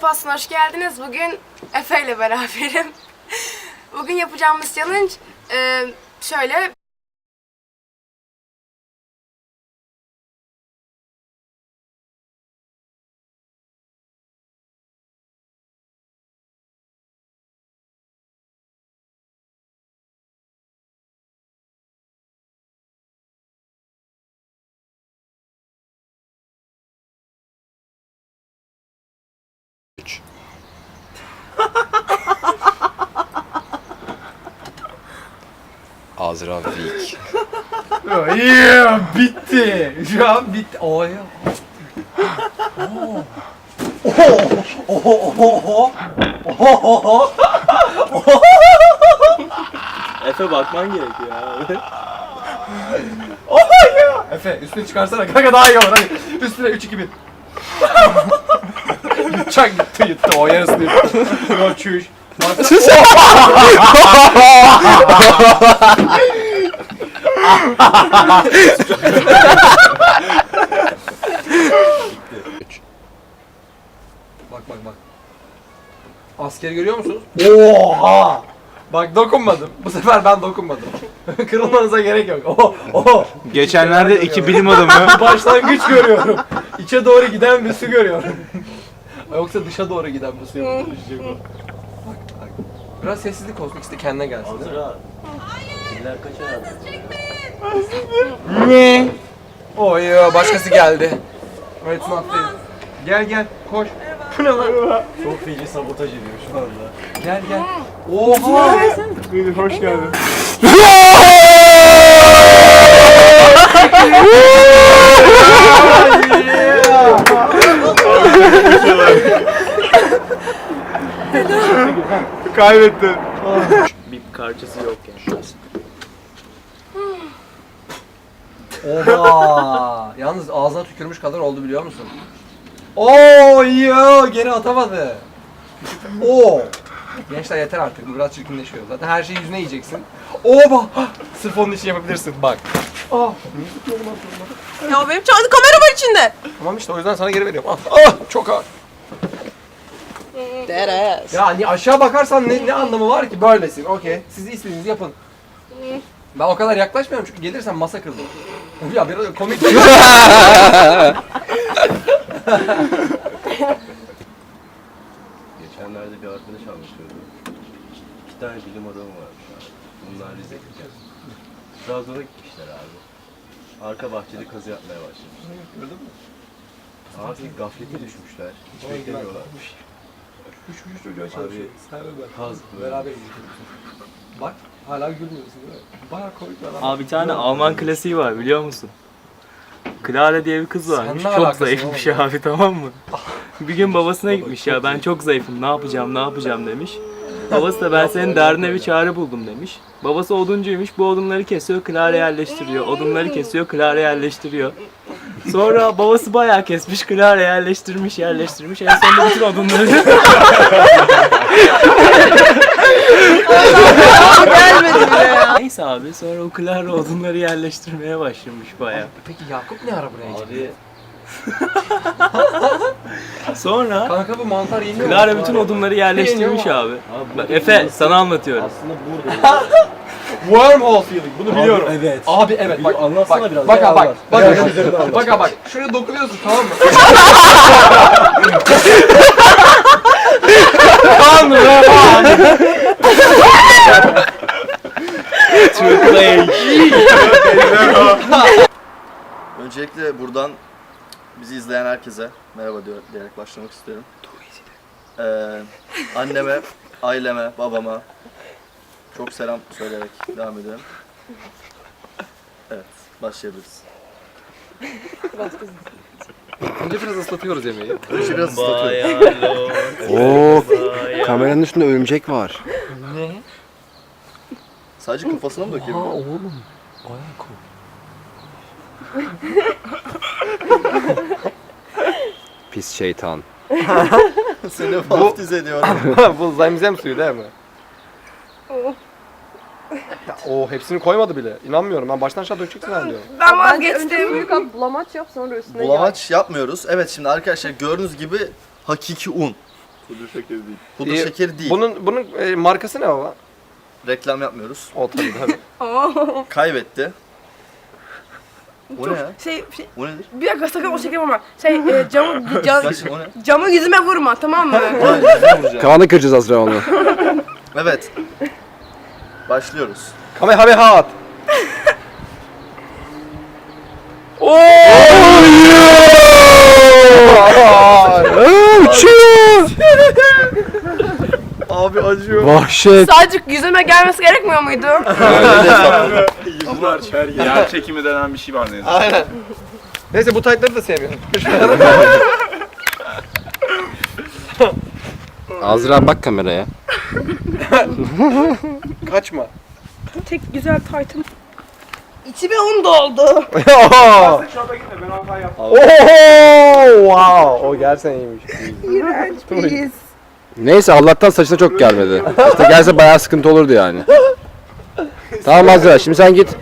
Pastı'na hoş geldiniz. Bugün Efe ile beraberim. Bugün yapacağımız challenge şöyle. Azra Week. Yeah, bitti. Şu an bitti. Oh ya. Efe bakman gerekiyor abi. Efe üstünü çıkarsana kanka daha iyi olur hadi. Üstüne 3 2 1. Çak gitti gitti o yarısını. Yok çüş. Bak bak bak. Askeri görüyor musunuz? Oha! Bak dokunmadım. Bu sefer ben dokunmadım. Kırılmanıza gerek yok. Oh, oh. Geçenlerde iki bilim adamı Başlangıç görüyorum. İçe doğru giden bir su görüyorum. Yoksa dışa doğru giden bir su yok. Düşecek o. Bak bak. Biraz sessizlik olsun ikisi de kendine gelsin. değil mi? Ne? Oy ya başkası geldi. Evet atlayın. Gel gel koş. Bu ne lan? çok feci sabotaj ediyor şu anda. Gel gel. Oha! Hoş geldin. Kaybettin. Bir karşısı yok yani. Oha! Yalnız ağzına tükürmüş kadar oldu biliyor musun? Oo yo geri atamadı. Oo. Gençler yeter artık bu biraz çirkinleşiyor. Zaten her şeyi yüzüne yiyeceksin. Oba! Sırf onun için yapabilirsin bak. Ah! Ya benim çağırdı kamera var içinde. Tamam işte o yüzden sana geri veriyorum. Al. Ah! Çok ağır. Deres. Ya ni aşağı bakarsan ne, ne anlamı var ki böylesin. Okey. Siz istediğinizi yapın. Ben o kadar yaklaşmıyorum çünkü gelirsen masa kırılır. ya biraz komik. Geçenlerde bir arkadaş anlatıyordu. İki tane bilim adamı varmış abi. Bunlar Rize'de. Trabzon'a gitmişler abi. Arka bahçede kazı yapmaya başlamışlar. Gördün mü? Abi gaflete düşmüşler. Hiç beklemiyorlar. Üç üç çocuğa çalışıyor. Kaz Beraber izliyoruz. Bak hala gülmüyorsun değil mi? Baya komik bir adam. Abi bir tane Alman klasiği var biliyor musun? Clara diye bir kız ne Çok alakası zayıfmış oğlum? abi tamam mı? Bir gün babasına gitmiş ya ben çok zayıfım ne yapacağım ne yapacağım demiş. Babası da ben senin derdine bir çare buldum demiş. Babası oduncuymuş bu odunları kesiyor Clara yerleştiriyor. Odunları kesiyor Clara yerleştiriyor. Sonra babası bayağı kesmiş Clara yerleştirmiş yerleştirmiş. En sonunda bütün odunları Gelmedi bile ya. Neyse abi sonra o Clara odunları yerleştirmeye başlamış bayağı. Peki Yakup ne ara buraya geldi? Abi Sonra Kanka bu mantar yeniyor mu? Clara bütün odunları yerleştirmiş abi. Bak Efe sana anlatıyorum. aslında burada. Wormhole feeling bunu biliyorum. evet. Abi evet bak. anlatsana bak, biraz, Bak ne bak bak. anlat? Bak Biraz bak. anlat. Bak bak. Şuraya dokunuyorsun tamam mı? Öncelikle buradan bizi izleyen herkese merhaba diyor, diyerek başlamak istiyorum. Ee, anneme, aileme, babama çok selam söyleyerek devam ediyorum. Evet, başlayabiliriz. Önce biraz ıslatıyoruz yemeği. Önce biraz ıslatıyorum. Oo, kameranın üstünde örümcek var. Sadece kafasına mı dökeyim? oğlum. Pis şeytan. Seni vaftiz ediyorum. bu zemzem suyu değil mi? Ya, o hepsini koymadı bile. İnanmıyorum. Ben baştan aşağı dökeceksin zannediyorum. Ben Bence önce vazgeçtim. büyük bulamaç yap sonra üstüne. Bulamaç yapmıyoruz. Evet şimdi arkadaşlar gördüğünüz gibi hakiki un. Pudra şekeri değil. Pudra İyi. şekeri değil. Bunun bunun e, markası ne baba? Reklam yapmıyoruz. O tabii tabii. Kaybetti. O ne ya? Şey, şey, O nedir? bir dakika sakın o şekeri vurma. Şey e, camı, cam, Gerçekten o ne? camı yüzüme vurma tamam mı? Ulan yüzüne vuracağım. Kaan'ı kıracağız Azra onu. Evet. Başlıyoruz. Kame hame hat. Uçuyor. Abi acıyor. Vahşet. Sadece yüzüme gelmesi gerekmiyor muydu? Yer çekimi denen bir şey var neyse. Aynen. Neyse bu taytları da sevmiyorum. Azra bak kameraya. Kaçma. Tek güzel taytım. İçime un doldu. Oho! Şurada gitme ben hata yaptım. Wow! O gerçekten iyiymiş. İğrenç bir his. Neyse Allah'tan saçına çok gelmedi. İşte gelse bayağı sıkıntı olurdu yani. Tamam Azra şimdi sen git.